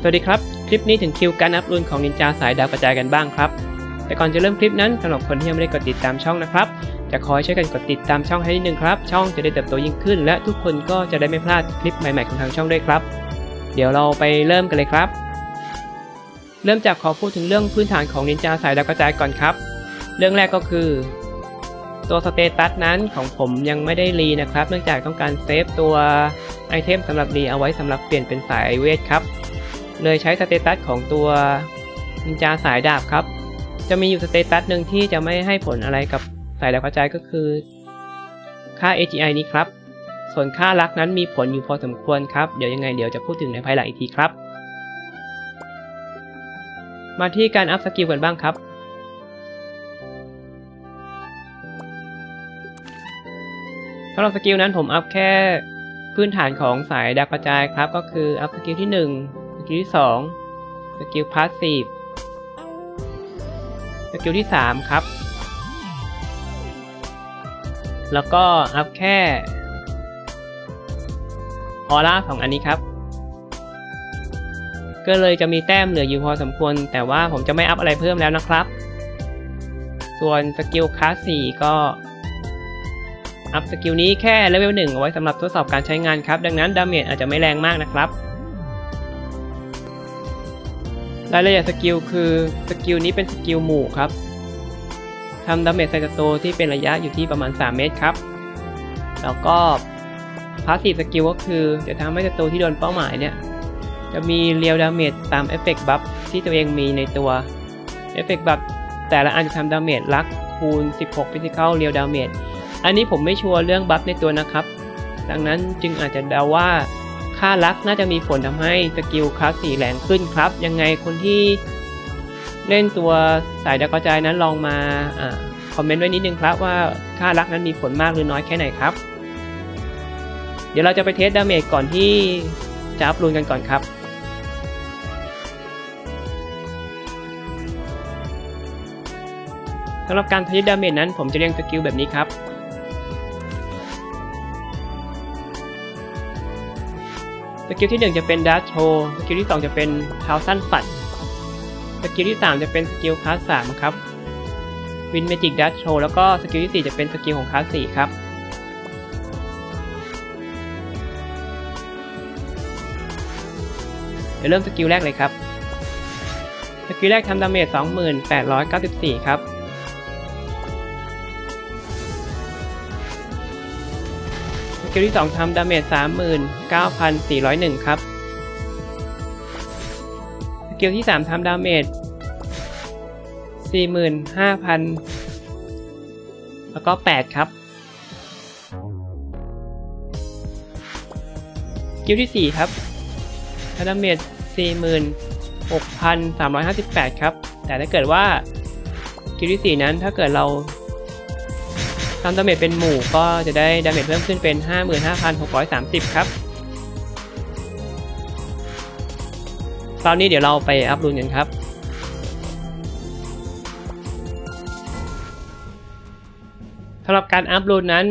สวัสดีครับ คลิปนี้ถึงคิวการอัพรุ่นของนินจาสายดาวกระจายกันบ้างครับ แต่ก่อนจะเริ่มคลิปนั้นสำหรับคนที่ยังไม่ได้กดติดตามช่องนะครับ จะขอให้ช่วยกันกดติดตามช่องให้นิดนึงครับ ช่องจะได้เติบโตยิ่งขึ้น และทุกคนก็จะได้ไม่พลาดคลิปใหม่ๆของทางช่องด้วยครับ เดี๋ยวเราไปเริ่มกันเลยครับ เริ่มจากขอพูดถึงเรื่องพื้นฐานของนินจาสายดาวกระจายก่อนครับ เรื่องแรกก็คือ ตัวสเตตัสนั้นของผมยังไม่ได้รีนะครับ เนื่องจากต้องการเซฟตัวไอเทมสำหรับรีเอาไว้สำหรับเปลี่ยนเป็นสายเวทครับ เลยใช้สเตตัสของตัวนินจาสายดาบครับ จะมีอยู่สเตตัสหนึ่งที่จะไม่ให้ผลอะไรกับสายดาวกระจายก็คือ ค่า AGI นี้ครับ ส่วนค่ารักนั้นมีผลอยู่พอสมควรครับ เดี๋ยวยังไงเดี๋ยวจะพูดถึงในภายหลังอีกทีครับ มาที่การอัพสกิลกันบ้างครับสำหรับสกิลนั้นผมอัพแค่พื้นฐานของสายดาวกระจายครับ ก็คืออัพสกิลที่ 1 กิลที่2สกิลพาสซีฟสกิลที่3ครับ แล้วก็อัพแค่ออร่าสองอันนี้ครับ ก็เลยจะมีแต้มเหลืออยู่พอสมควร แต่ว่าผมจะไม่อัพอะไรเพิ่มแล้วนะครับ ส่วนสกิลคลาส4ก็อัพสกิลนี้แค่เลเวลหนึ่งเอาไว้สำหรับทดสอบการใช้งานครับ ดังนั้นดาเมจอาจจะไม่แรงมากนะครับ รายละเอียดสกิลคือสกิลนี้เป็นสกิลหมู่ครับทำดาเมจใส่ศัตรูที่เป็นระยะอยู่ที่ประมาณ 3 เมตรครับ แล้วก็พาสซีฟสกิลก็คือจะทำให้ศัตรูที่โดนเป้าหมายเนี่ย จะมีเรียวดาเมจตามเอฟเฟกต์บัฟที่ตัวเองมีในตัวเอฟเฟกต์บัฟแต่ละอันจะทำดาเมจลักคูณ 16 Physical เรียวดาเมจอันนี้ผมไม่ชัวร์เรื่องบัฟในตัวนะครับ ดังนั้นจึงอาจจะเดาว่า ค่าลักน่าจะมีผลทำให้สกิลคลาสสีแรงขึ้นครับ ยังไงคนที่เล่นตัวสายดาวกระจายนั้นลองมาอคอมเมนต์ไว้นิดนึงครับว่าค่าลักนั้นมีผลมากหรือน้อยแค่ไหนครับ เดี๋ยวเราจะไปเทสดาเมจก่อนที่จะอัพรูนกันก่อนครับสำหรับการทะดาเมจนั้นผมจะเรียงสกิลแบบนี้ครับ สกิลที่ 1 จะเป็นดัชโชสกิลที่ 2 จะเป็นเท้าสั้นปัด สกิลที่ 3 จะเป็นสกิลคลาส3ครับ วินเมจิกดัชโชแล้วก็สกิลที่ 4 จะเป็นสกิลของคลาส4ครับเดี๋ยวเริ่มสกิลแรกเลยครับ สกิลแรกทำดาเมจ 2894 ครับ สกิลที่2ทำดาเมจ39,401ครับสกิลที่3ทำดาเมจ45,000แล้วก็8ครับสกิลที่4ครับทำดาเมจ46,358ครับ แต่ถ้าเกิดว่าสกิลที่4นั้นถ้าเกิดเรา ทำดาเมจเป็นหมู่ก็จะได้ดาเมจเพิ่มขึ้นเป็น 55,630 ครับตอนนี้เดี๋ยวเราไปอัพรูนกันครับ สำหรับการอัพรูนนั้น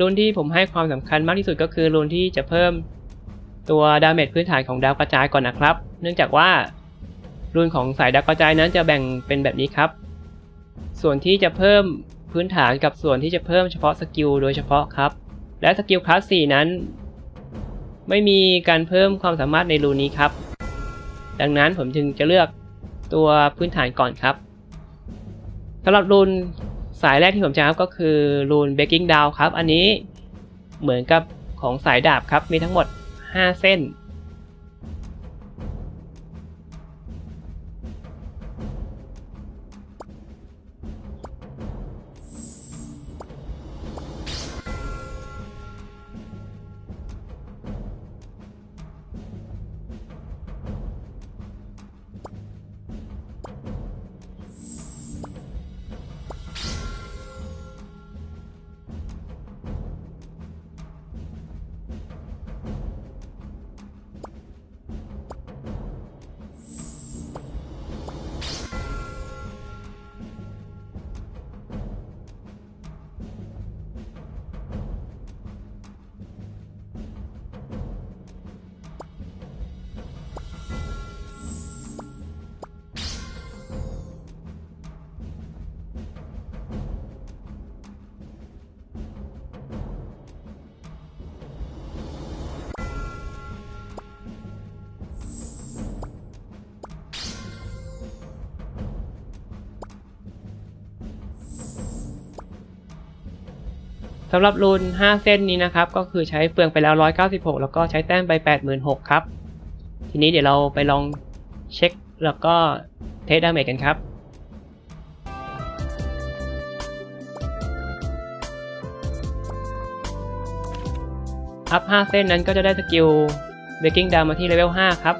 รูนที่ผมให้ความสำคัญมากที่สุดก็คือรูนที่จะเพิ่มตัวดาเมจพื้นฐานของดาวกระจายก่อนนะครับ เนื่องจากว่ารูนของสายดาวกระจายนั้นจะแบ่งเป็นแบบนี้ครับ ส่วนที่จะเพิ่ม พื้นฐานกับส่วนที่จะเพิ่มเฉพาะสกิลโดยเฉพาะครับ และสกิลคลาส 4 นั้น ไม่มีการเพิ่มความสามารถในรูนี้ครับ ดังนั้นผมจึงจะเลือกตัวพื้นฐานก่อนครับสำหรับรูนสายแรกที่ผมจะอัพก็คือรูน Breaking Down ครับ อันนี้เหมือนกับของสายดาบครับ มีทั้งหมด 5 เส้น สำหรับรูน 5 เส้นนี้นะครับ ก็คือใช้เฟืองไปแล้ว 196 แล้วก็ใช้แต้มไป 86,000 ครับ ทีนี้เดี๋ยวเราไปลองเช็คแล้วก็เทสดาเมจกันครับอัพ 5 เส้นนั้นก็จะได้สกิล Breaking Down มาที่เลเวล 5 ครับ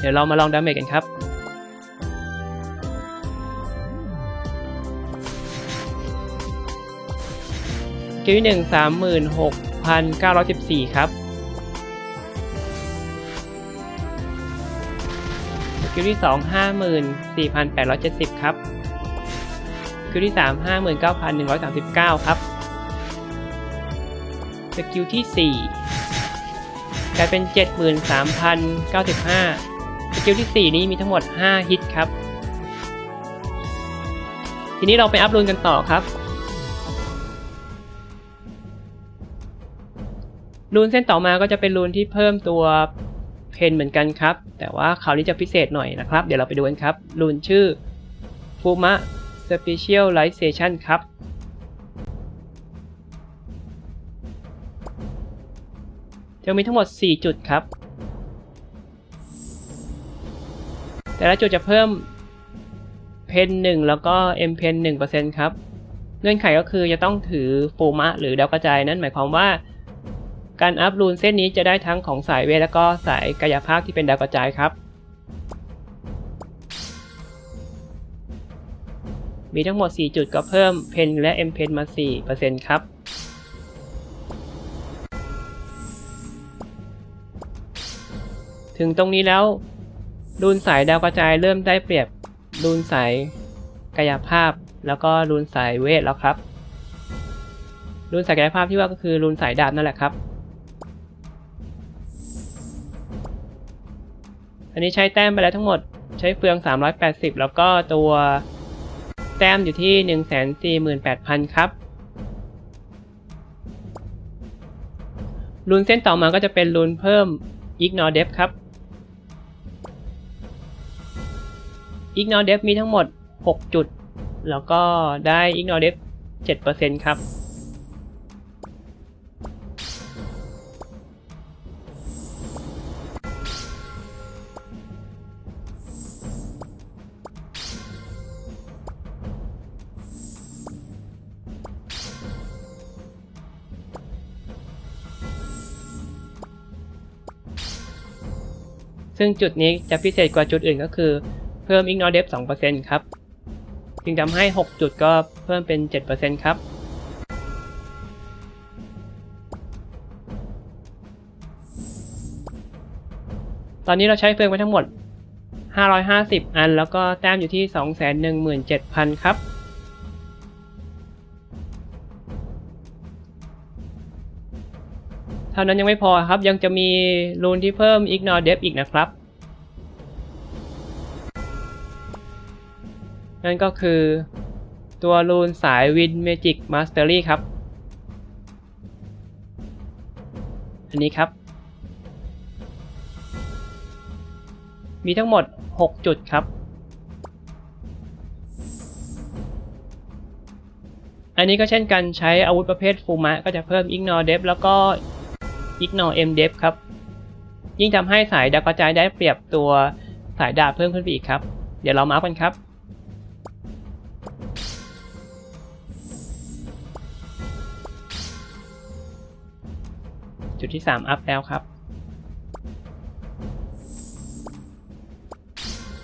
เดี๋ยวเรามาลองดาเมจกันครับ สกิลที่หนึ่งสามหมื่นหกพันเก้าร้อยสิบสี่ครับสกิลที่สองห้าหมื่นสี่พันแปดร้อยเจ็ดสิบครับสกิลที่สามห้าหมื่นเก้าพันหนึ่งร้อยสามสิบเก้าครับสกิลที่สี่กลายเป็นเจ็ดหมื่นสามพันเก้าสิบห้าสกิลที่สี่นี้มีทั้งหมดห้าฮิตครับ ทีนี้เราไปอัพรูนกันต่อครับ รูนเส้นต่อมาก็จะเป็นรูนที่เพิ่มตัวเพนเหมือนกันครับ แต่ว่าคราวนี้จะพิเศษหน่อยนะครับ เดี๋ยวเราไปดูกันครับ รูนชื่อ Fuma Specialization ครับ จะมีทั้งหมด 4 จุดครับ แต่ละจุดจะเพิ่มเพน1แล้วก็ M เพน1%ครับ เงื่อนไขก็คือจะต้องถือฟูมะหรือดาวกระจายนั่นหมายความว่า การอัพรูนเส้นนี้จะได้ทั้งของสายเวทและก็สายกายภาพที่เป็นดาวกระจายครับ มีทั้งหมด 4 จุดก็เพิ่มเพนและ M เพนมา 4%ครับถึงตรงนี้แล้วรูนสายดาวกระจายเริ่มได้เปรียบรูนสายกายภาพ แล้วก็รูนสายเวทแล้วครับรูนสายกายภาพที่ว่าก็คือรูนสายดาบนั่นแหละครับ อันนี้ใช้แต้มไปแล้วทั้งหมดใช้เฟือง 380 แล้วก็ตัวแต้มอยู่ที่ 148,000 ครับรูนเส้นต่อมาก็จะเป็นรูนเพิ่ม Ignore Depth ครับ Ignore Depth มีทั้งหมด 6 จุด แล้วก็ได้ Ignore Depth 7%ครับ ซึ่งจุดนี้จะพิเศษกว่าจุดอื่นก็คือเพิ่ม ignore depth 2%ครับ จึงทำให้ 6 จุดก็เพิ่มเป็น 7%ครับ ตอนนี้เราใช้เฟืองไปทั้งหมด 550 อัน แล้วก็แต้มอยู่ที่ 217,000 ครับ ท่านั้นยังไม่พอครับ ยังจะมีรูนที่เพิ่ม ignore depth อีกนะครับ นั่นก็คือตัวรูนสาย Win Magic Mastery ครับ อันนี้ครับ มีทั้งหมด 6 จุดครับ อันนี้ก็เช่นกันใช้อาวุธประเภทฟูมะก็จะเพิ่ม Ignore Depth แล้วก็ Ignore M Depth ครับ ยิ่งทำให้สายดาวกระจายได้เปรียบตัวสายดาบเพิ่มขึ้นไปอีกครับ เดี๋ยวเรามาอัพกันครับจุดที่ 3 อัพแล้วครับ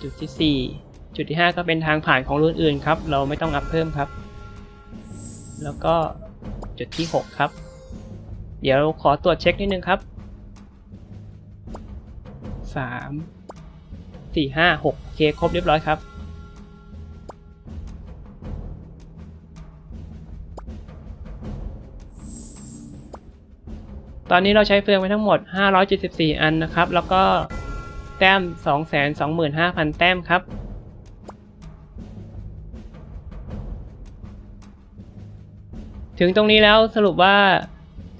จุดที่ 4 จุดที่ 5 ก็เป็นทางผ่านของรุ่นอื่นครับ เราไม่ต้องอัพเพิ่มครับ แล้วก็จุดที่ 6 ครับ เดี๋ยวขอตรวจเช็คนิดนึงครับ 3 4 5 6โอเคครบเรียบร้อยครับ ตอนนี้เราใช้เฟืองไปทั้งหมด 574 อันนะครับ แล้วก็แต้ม 225,000 แต้มครับถึงตรงนี้แล้วสรุปว่า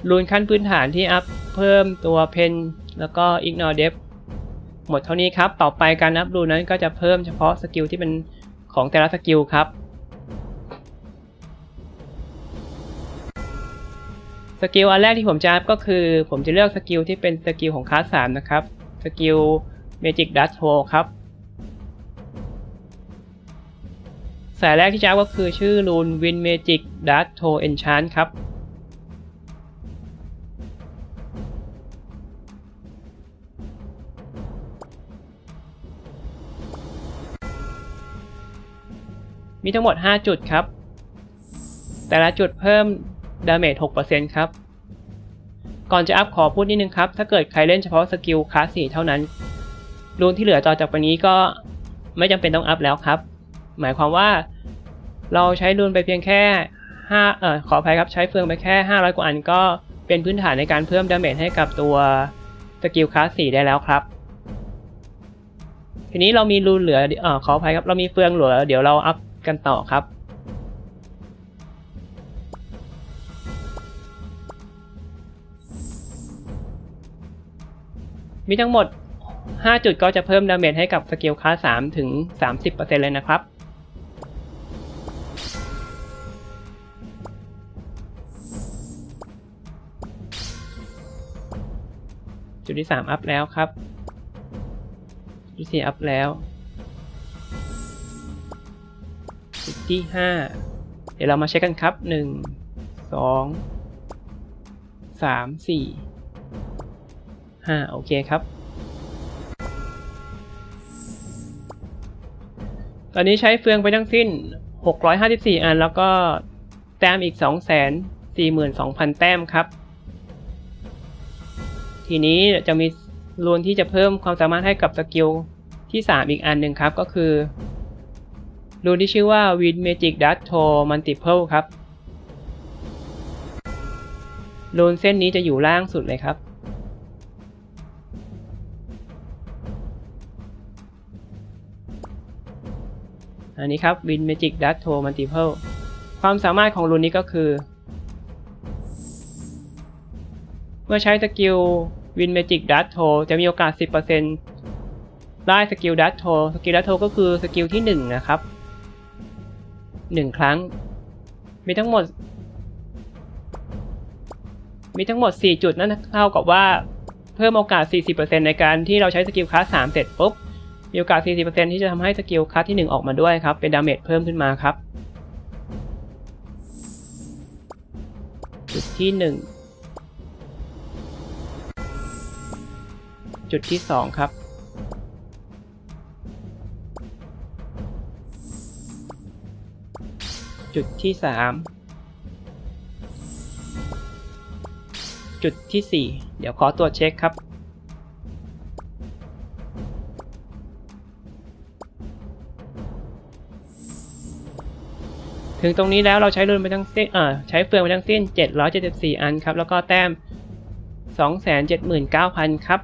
รูนขั้นพื้นฐานที่อัพเพิ่มตัวเพนแล้วก็ ignore depth หมดเท่านี้ครับ ต่อไปการนับรูนนั้นก็จะเพิ่มเฉพาะสกิลที่เป็นของแต่ละสกิลครับ สกิลอันแรกที่ผมจะอัพก็คือ ผมจะเลือกสกิลที่เป็นสกิลของคลาสสามนะครับ สกิล Magic Dust Hole ครับ สายแรกที่จะอัพก็คือชื่อรูน Win Magic Dust Hole Enchant ครับ มีทั้งหมด 5 จุดครับ แต่ละจุดเพิ่มดาเมจ6%ครับ ก่อนจะอัพขอพูดนิดนึงครับ ถ้าเกิดใครเล่นเฉพาะสกิลคลาส4เท่านั้นรูนที่เหลือต่อจากวันนี้ก็ไม่จำเป็นต้องอัพแล้วครับ หมายความว่าเราใช้รูนไปเพียงแค่5เอ่อขออภัยครับใช้เฟืองไปแค่ 500 กว่าอันก็เป็นพื้นฐานในการเพิ่มดาเมจให้กับตัวสกิลคลาส4ได้แล้วครับ ทีนี้เรามีรูนเหลือเอ่อขออภัยครับเรามีเฟืองเหลือ เดี๋ยวเราอัพ กันต่อครับมีทั้งหมด 5 จุดก็จะเพิ่มดาเมจให้กับสกิลคลาส3ถึง 30%เลยนะครับ จุดที่ 3 อัพแล้วครับ จุดที่ 4 อัพแล้ว ที่ 5 เดี๋ยวเรามาเช็คกันครับ 1 2 3 4 5 โอเคครับ ตอนนี้ใช้เฟืองไปทั้งสิ้น 654 อัน แล้วก็แต้มอีก 242,000 แต้มครับ ทีนี้จะมีรูนที่จะเพิ่มความสามารถให้กับสกิลที่ 3 อีกอันหนึ่งครับ ก็คือ รูนที่ชื่อว่า Win Magic Dust t o Multiple ครับรูนเส้นนี้จะอยู่ล่างสุดเลยครับอันนี้ครับ Win Magic Dust t o Multiple ความสามารถของรูนนี้ก็คือ เมื่อใช้สกิล Win Magic Dust t o จะมีโอกาส 10%ได้สกิล Dust t o สกิล Dust t o ก็คือสกิลที่ 1 นะครับ 1ครั้ง มีทั้งหมด มีทั้งหมด 4 จุดนั่นเท่ากับว่าเพิ่มโอกาส 40%ในการที่เราใช้สกิลคลาส3เสร็จปุ๊บ มีโอกาส 40%ที่จะทำให้สกิลคลาสที่ 1 ออกมาด้วยครับ เป็นดาเมจเพิ่มขึ้นมาครับ จุดที่ 1 จุดที่ 2 ครับ จุดที่3จุดที่4เดี๋ยวขอตรวจเช็คครับ ถึงตรงนี้แล้วเราใช้รุนไปทั้งสิ้นเอ่อใช้เฟืองไปทั้งสิ้น 774 อันครับ แล้วก็แต้ม 279,000 ครับ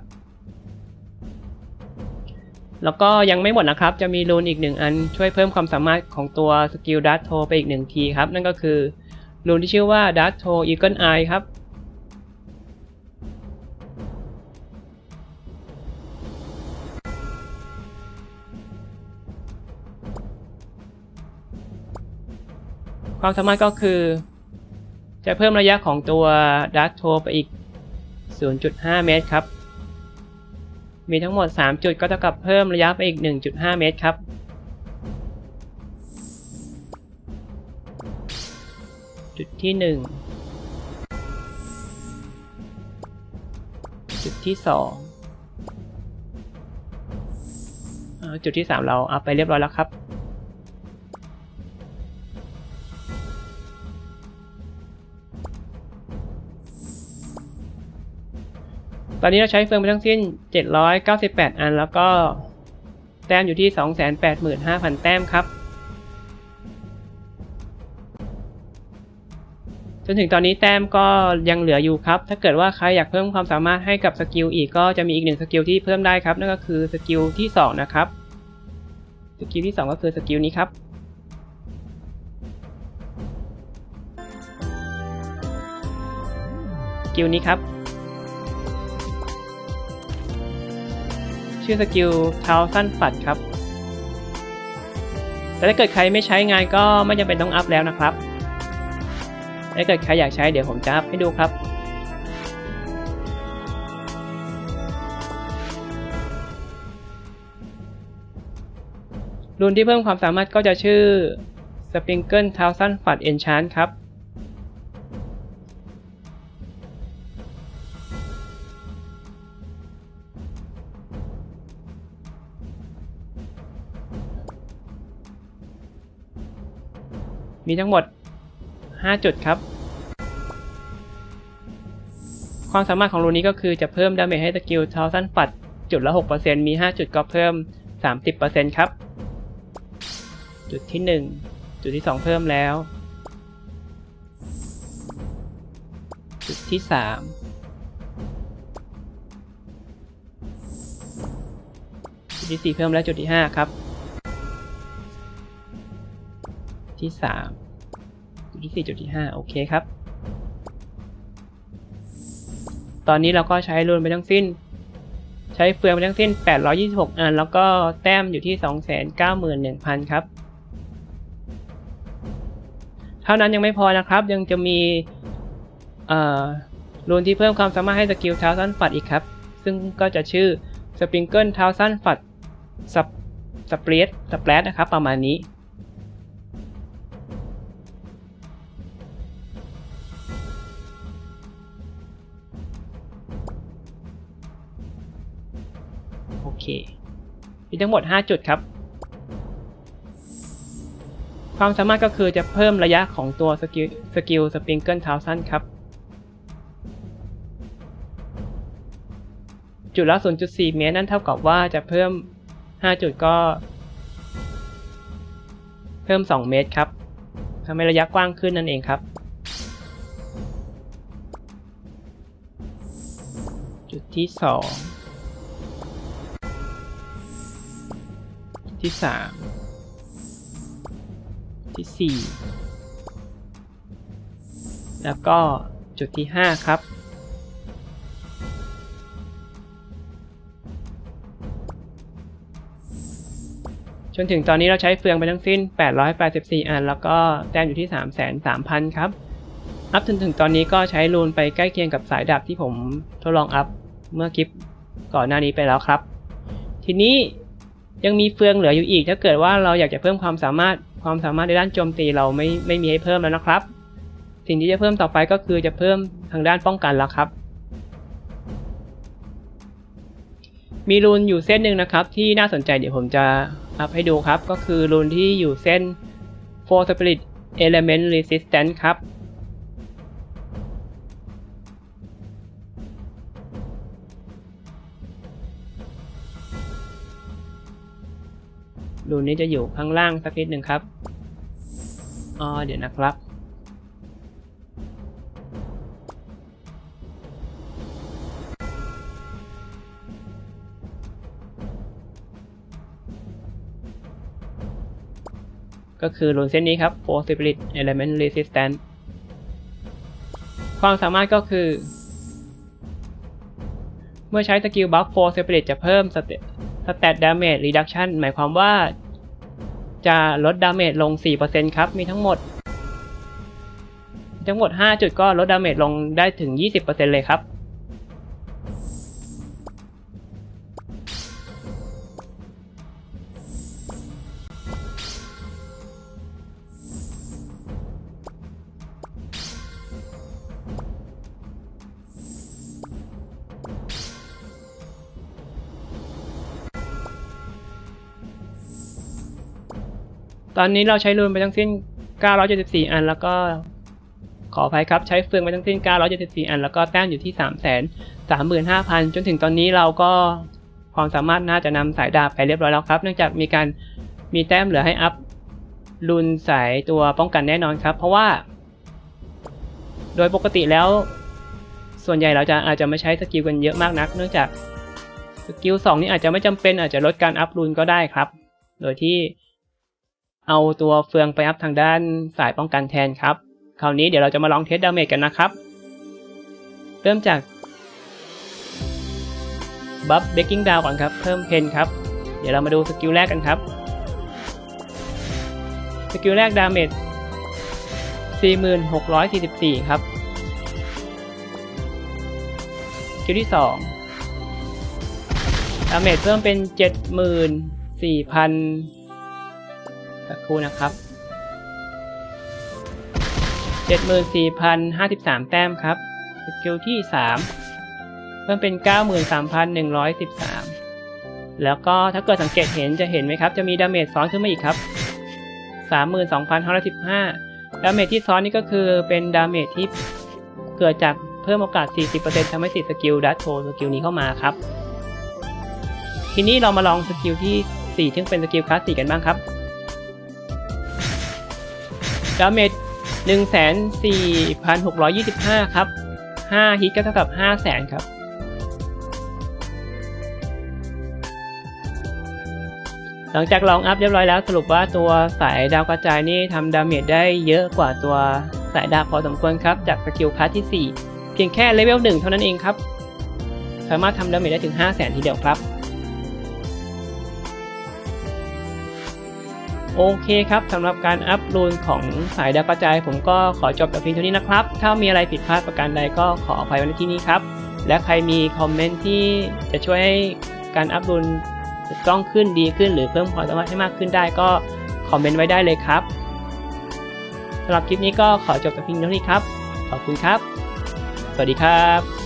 แล้วก็ยังไม่หมดนะครับ จะมีรูนอีกหนึ่งอันช่วยเพิ่มความสามารถของตัวสกิลดัตโทไปอีกหนึ่งทีครับ นั่นก็คือรูนที่ชื่อว่าดัตโทอีเกิลไอครับ ความสามารถก็คือ จะเพิ่มระยะของตัวดัตโทไปอีก 0.5 เมตรครับ มีทั้งหมด 3 จุดก็เท่ากับเพิ่มระยะไปอีก 1.5 เมตรครับ จุดที่ 1 จุดที่2อ่าจุดที่ 3 เราอัพไปเรียบร้อยแล้วครับ ตอนนี้เราใช้เฟืองไปทั้งสิ้น 798 อัน แล้วก็แต้มอยู่ที่ 285,000 แต้มครับ จนถึงตอนนี้แต้มก็ยังเหลืออยู่ครับ ถ้าเกิดว่าใครอยากเพิ่มความสามารถให้กับสกิลอีกก็จะมีอีกหนึ่งสกิลที่เพิ่มได้ครับ นั่นก็คือสกิลที่ 2 นะครับ สกิลที่ 2 ก็คือสกิลนี้ครับสกิลนี้ครับ ชื่อสกิลเท้าสั้นฝัดครับ แต่ถ้าเกิดใครไม่ใช้งานก็ไม่จำเป็นต้องอัพแล้วนะครับ ถ้าเกิดใครอยากใช้เดี๋ยวผมจะอัพให้ดูครับรุ่นที่เพิ่มความสามารถก็จะชื่อ Sprinkle Thousand f u d Enchant ครับ มีทั้งหมด 5 จุดครับ ความสามารถของรูนี้ก็คือจะเพิ่มดาเมจให้สกิลเทาสั้นปัดจุดละ 6%มี 5 จุดก็เพิ่ม 30%ครับ จุดที่ 1 จุดที่ 2 เพิ่มแล้ว จุดที่ 3 จุดที่ 4 เพิ่มแล้วจุดที่ 5 ครับ ที่ 3 จุดที่ 4 จุดที่ 5 โอเคครับ ตอนนี้เราก็ใช้รูนไปทั้งสิ้น ใช้เฟืองไปทั้งสิ้น 826 อัน แล้วก็แต้มอยู่ที่ 291,000 ครับ เท่านั้นยังไม่พอนะครับ ยังจะมีรูนที่เพิ่มความสามารถให้สกิลเท้าสั้นฝัดอีกครับ ซึ่งก็จะชื่อสปริงเกิลเท้าสั้นฝัดสสเปรดสเปรดนะครับ ประมาณนี้ เค มีทั้งหมด 5 จุดครับ ความสามารถก็คือจะเพิ่มระยะของตัวสกิลสกิลสปริงเกิลเท้าสั้นครับ จุดละ 0.4 เมตรนั่นเท่ากับว่าจะเพิ่ม 5 จุดก็ เพิ่ม 2 เมตรครับทำให้ระยะกว้างขึ้นนั่นเองครับจุดที่ 2 ที่สามที่สี่แล้วก็จุดที่ห้าครับ จนถึงตอนนี้เราใช้เฟืองไปทั้งสิ้น 884 อัน แล้วก็แต้มอยู่ที่ 33,000ครับ อัพจนถึงตอนนี้ก็ใช้รูนไปใกล้เคียงกับสายดาบที่ผมทดลองอัพเมื่อคลิปก่อนหน้านี้ไปแล้วครับ ทีนี้ ยังมีเฟืองเหลืออยู่อีก ถ้าเกิดว่าเราอยากจะเพิ่มความสามารถความสามารถในด้านโจมตีเราไม่ไม่มีให้เพิ่มแล้วนะครับ สิ่งที่จะเพิ่มต่อไปก็คือจะเพิ่มทางด้านป้องกันแล้วครับ มีรูนอยู่เส้นหนึ่งนะครับ ที่น่าสนใจเดี๋ยวผมจะอัพให้ดูครับ ก็คือรูนที่อยู่เส้น Four Spirit Element Resistance ครับ รูนนี้จะอยู่ข้างล่างสักนิดหนึ่งครับอ๋อเดี๋ยวนะครับก็คือรูนเส้นนี้ครับ Four Spirit Element Resistance ความสามารถก็คือ เมื่อใช้สกิลบัฟ Four Spirit จะเพิ่มสเตสแตทดาเมจรีดักชันหมายความว่า จะลดดาเมจลง 4%ครับ มีทั้งหมด ทั้งหมด 5 จุดก็ลดดาเมจลงได้ถึง 20%เลยครับ อนนี้เราใช้รูนไปทั้งสิ้น 974 อัน แล้วก็ ขออภัยครับ ใช้เฟืองไปทั้งสิ้น 974 อัน แล้วก็แต้มอยู่ที่ 335,000 จนถึงตอนนี้เราก็ความสามารถน่าจะนำสายดาบไปเรียบร้อยแล้วครับ เนื่องจากมีการมีแต้มเหลือให้อัพรุนสายตัวป้องกันแน่นอนครับ เพราะว่า โดยปกติแล้ว ส่วนใหญ่เราจะอาจจะไม่ใช้สกิลกันเยอะมากนัก เนื่องจากสกิล2นี้อาจจะไม่จำเป็นอาจจะลดการอัพรุนก็ได้ครับ โดยที่ เอาตัวเฟืองไปอัพทางด้านสายป้องกันแทนครับ คราวนี้เดี๋ยวเราจะมาลองเทสดาเมจกันนะครับ เริ่มจากบัฟเบกกิ้งดาวก่อนครับ เพิ่มเพนครับ เดี๋ยวเรามาดูสกิลแรกกันครับ สกิลแรกดาเมจ 4644 ครับ สกิลที่ 2 ดาเมจเพิ่มเป็น 74,000 สักครู่นะครับ74,053 แต้มครับ สกิลที่ 3 เพิ่มเป็น 93,113 แล้วก็ถ้าเกิดสังเกตเห็นจะเห็นไหมครับ จะมีดาเมจซ้อนขึ้นมาอีกครับ 32,515 ดาเมจที่ซ้อนนี่ก็คือเป็นดาเมจที่เกิดจากเพิ่มโอกาส 40%ทำให้ติดสกิลดัตโทสกิลนี้เข้ามาครับ ทีนี้เรามาลองสกิลที่ 4 ซึ่งเป็นสกิลคลาสสิกกันบ้างครับ ดาเมจ14,625 ครับ 5 ฮิตก็เท่ากับ 500,000 ครับ หลังจากลองอัพเรียบร้อยแล้วสรุปว่าตัวสายดาวกระจายนี่ทำดาเมจได้เยอะกว่าตัวสายดาบพอสมควรครับ จากสกิลคลาสที่ 4 เพียงแค่เลเวล 1 เท่านั้นเองครับ สามารถทำดาเมจได้ถึง 5 0 0 0 0 0 ทีเดียวครับ โอเคครับสำหรับการอัพรูนของสายดาวกระจาย ผมก็ขอจบแต่เพียงเท่านี้นะครับ ถ้ามีอะไรผิดพลาดประการใดก็ขออภัยไว้ในที่นี้ครับ และใครมีคอมเมนต์ที่จะช่วยให้การอัพรูนกต้องขึ้นดีขึ้น หรือเพิ่มความสามารถให้มากขึ้นได้ก็คอมเมนต์ไว้ได้เลยครับสำหรับคลิปนี้ก็ขอจบแต่เพียงเท่านี้ครับ ขอบคุณครับ สวัสดีครับ